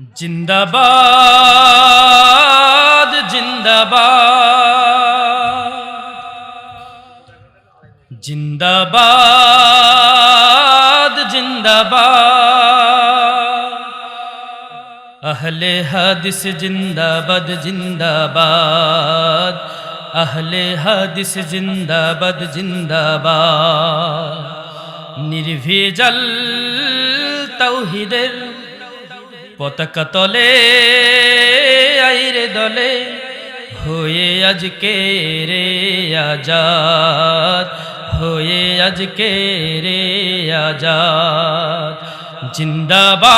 জিন্দাবাদ জিন্দাবাদ। জিন্দাবাদ জিন্দাবাদ। আহলে হাদিস জিন্দাবাদ জিন্দাবাদ। আহলে হাদিস জিন্দাবাদ জিন্দাবাদ। নির্ভেজাল তৌহিদের পতাকা তলে, আইরে দলে, হয়ে আজকে রে আজাদ, হয়ে আজকে রে আজাদ। জিন্দাবাদ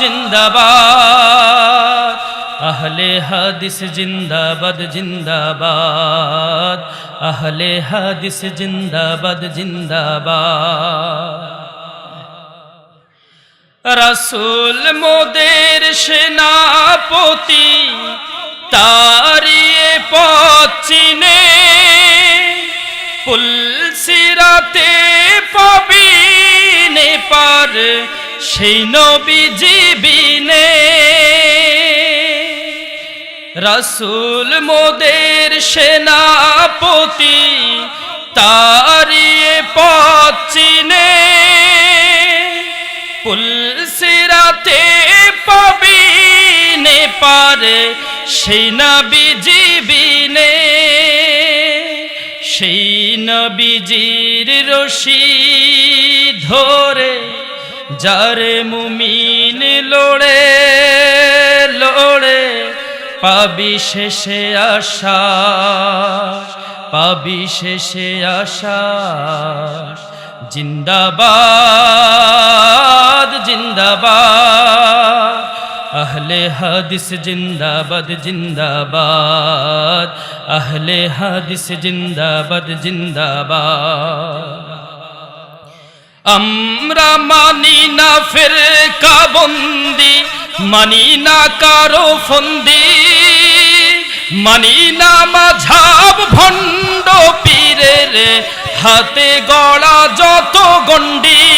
জিন্দাবাদ, আহলে হাদিস জিন্দাবাদ জিন্দাবাদ, আহলে হাদিস জিন্দাবাদ জিন্দাবাদ। রসুল মোদের সেনাপতি তারিয়ে পচিনে পুলসিরাতে পবিনে পার সেই নবী জীবিনে রসুল মোদের সেনাপতি তারিয়ে পবিনে পারে, সেই নবী জীবিনে সেই নবীজির রশি ধরে, যারে মুমিন লোড়ে লোড়ে, পাবি শেষে আশা, পাবি শেষে আশা, জিন্দাবাদ। জিন্দাবাদ। আহলে হাদিস জিন্দাবাদ জিন্দাবাদ। আহলে হাদিস জিন্দাবাদ জিন্দাবাদ। আমরা মানি না ফের কাবন্দি মানি না কারও ফন্দি। মানি না মাঝাব ভণ্ড পীরের হাতে গড়া যত গন্ডি ঠিক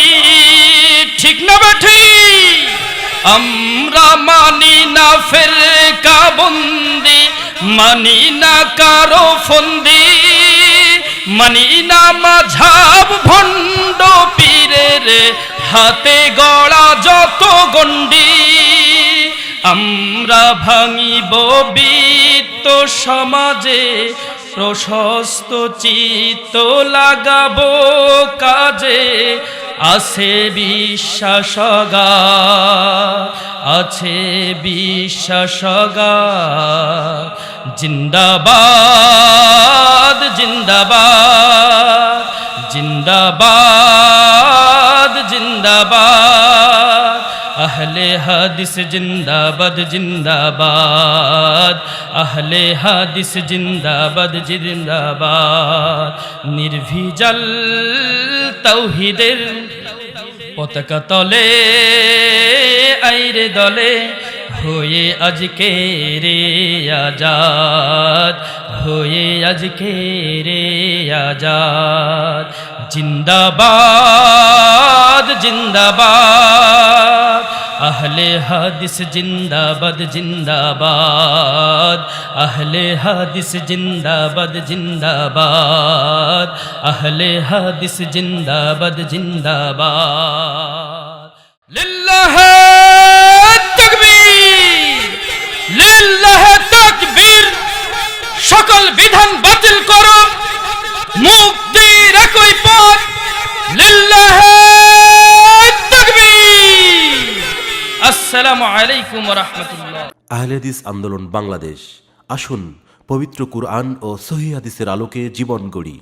আমরা মানি না ফের কাবন্দি মানি না কারও ফন্দি, মানি না মাঝাব ভণ্ড পীরের হাতে গড়া যত গন্ডি আমরা ভাঙিব বিত্ত সমাজে, প্রশস্ত চিত্ত লাগাবো কাজে। আছে বিশ্বাসগা আছে বিশ্বাসগা। জিন্দাবাদ জিন্দাবাদ জিন্দাবাদ জিন্দাবাদ। আহলে হাদিস জিন্দাবাদ জিন্দাবাদ। আহলে হাদিস জিন্দাবাদ জিন্দাবাদ। নির্ভিজাল তৌহিদের পতাকা তলে, আইরে দলে হয়ে আজকে রে আজাদ, হয়ে আজকে রে আজাদ। জিন্দাবাদ জিন্দাবাদ। আহলে হাদিস জিন্দাবাদ জিন্দাবাদ। আহলে হাদিস জিন্দাবাদ জিন্দাবাদ। আহলে হাদিস জিন্দাবাদ জিন্দাবাদ। লিল্লাহ তাকবীর লিল্লাহ তাকবীর। সকল বিধান বাতিল করো, মুক্তির একই পথ। লিল্লাহ আহলেদিস আন্দোলন বাংলাদেশ। আসুন পবিত্র কুরআন ও সহি হাদিসের আলোকে জীবন গড়ি।